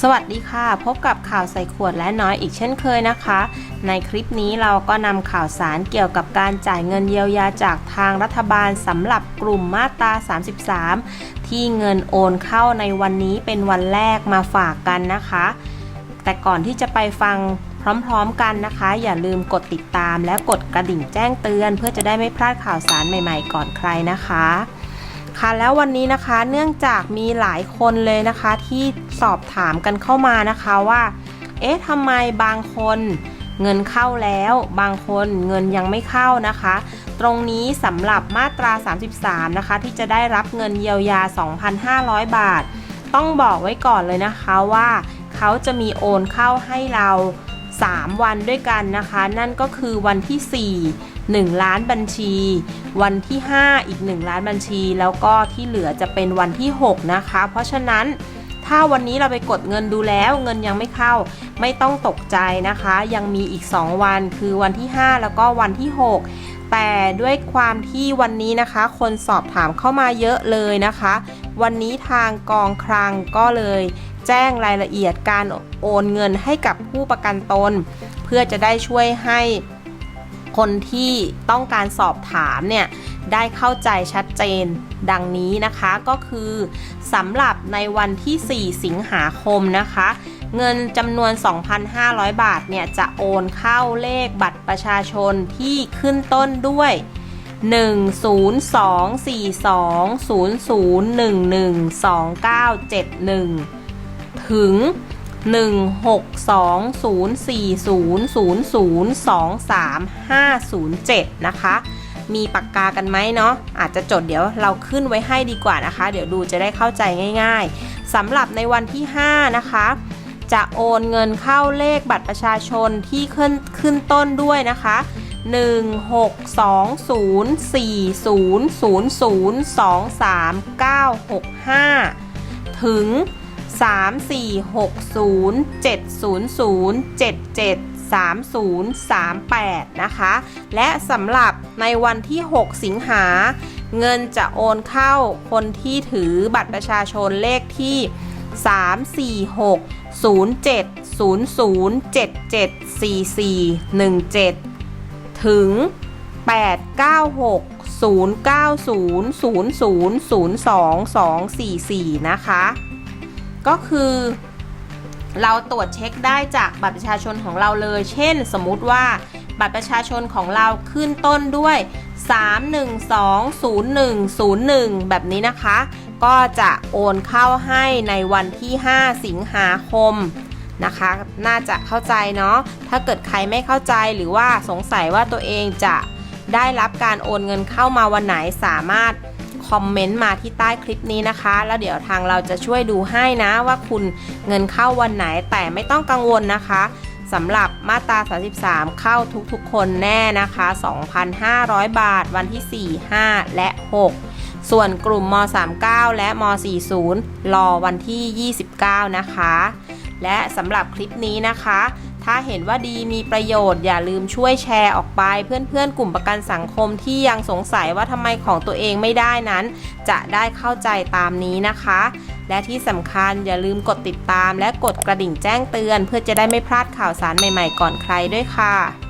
สวัสดีค่ะ พบกับข่าวใส่ขวดและน้อยอีกเช่นเคยนะคะ ในคลิปนี้เราก็นำข่าวสารเกี่ยวกับการจ่ายเงินเยียวยาจากทางรัฐบาลสำหรับกลุ่มมาตรา 33 ที่เงินโอนเข้าในวันนี้เป็นวันแรกมาฝากกันนะคะ แต่ก่อนที่จะไปฟังพร้อมๆกันนะคะ อย่าลืมกดติดตามและกดกระดิ่งแจ้งเตือน เพื่อจะได้ไม่พลาดข่าวสารใหม่ ๆ ก่อนใครนะคะ ค่ะแล้ววันนี้นะคะเนื่องจากมีหลายคนเลยนะคะที่สอบถามกันเข้ามานะคะว่า เอ๊ะทำไมบางคนเงินเข้าแล้ว บางคนเงินยังไม่เข้านะคะ ตรงนี้สำหรับมาตรา 33 นะคะ ที่จะได้รับเงินเยียวยา 2,500 บาท ต้องบอกไว้ก่อนเลยนะคะว่า เขาจะมีโอนเข้าให้เรา 3 วันด้วยกันนะคะ นั่นก็คือวันที่ 4 1 ล้านบัญชี วันที่ 5 อีก 1 ล้านบัญชี แล้วก็ที่เหลือจะเป็นวันที่ 6 นะคะ เพราะฉะนั้นถ้าวันนี้เราไปกดเงินดูแล้วเงินยังไม่เข้า ไม่ต้องตกใจนะคะ ยังมีอีก 2 วันคือวันที่ 5 แล้วก็วันที่ 6 แต่ด้วยความที่วันนี้นะคะ คนสอบถามเข้ามาเยอะเลยนะคะ วันนี้ทางกองคลังก็เลย แจ้งรายละเอียดการโอนเงินให้กับผู้ประกันตน เพื่อจะได้ช่วยให้คนที่ต้องการสอบถามเนี่ยได้เข้าใจชัดเจนดังนี้นะคะก็คือสำหรับในวันที่ 4 สิงหาคมนะคะ เงินจำนวน 2,500 บาทเนี่ยจะโอนเข้าเลขบัตรประชาชนที่ขึ้นต้นด้วย 1024200112971 ถึง 1620400023507 นะคะ มีปากกากันไหมเนาะอาจจะจดเดี๋ยวเราขึ้นไว้ให้ดีกว่านะคะ เดี๋ยวดูจะได้เข้าใจง่าย ๆสำหรับในวันที่ 5 นะคะจะโอนเงินเข้าเลขบัตรประชาชนที่ขึ้นขึ้นต้นด้วยนะคะ 16204002395ถึง 346070077338 นะคะ และสำหรับในวันที่ 6 สิงหา เงินจะโอนเข้าคนที่ถือบัตรประชาชนเลขที่ 3460700774417 ถึง 896-090-0002-244 นะคะ ก็คือเราตรวจเช็คได้จากบัตรประชาชนของเราเลย เช่น สมมุติว่าบัตรประชาชนของเราขึ้นต้นด้วย 3120101 แบบนี้นะคะ ก็จะโอนเข้าให้ในวันที่ 5 สิงหาคมนะคะ น่าจะเข้าใจเนาะ ถ้าเกิดใครไม่เข้าใจหรือว่าสงสัยว่าตัวเองจะได้รับการโอนเงินเข้ามาวันไหนสามารถ คอมเมนต์มาที่ใต้คลิปนี้นะคะ แล้วเดี๋ยวทางเราจะช่วยดูให้นะว่าคุณเงินเข้าวันไหนแต่ไม่ต้องกังวลนะคะสำหรับมาตรา 33 เข้าทุกๆ คนแน่นะคะ 2,500 บาทวันที่ 4 5 และ 6 ส่วนกลุ่มม 39 และม 40 รอวันที่ 29 นะคะ และสำหรับคลิปนี้นะคะ ถ้าเห็นว่าดีมีประโยชน์อย่าลืมช่วยแชร์ออกไป เพื่อนๆ กลุ่มประกันสังคมที่ยังสงสัยว่าทำไมของตัวเองไม่ได้นั้น จะได้เข้าใจตามนี้นะคะ และที่สำคัญอย่าลืมกดติดตามและกดกระดิ่งแจ้งเตือน เพื่อจะได้ไม่พลาดข่าวสารใหม่ๆ ก่อนใครด้วยค่ะ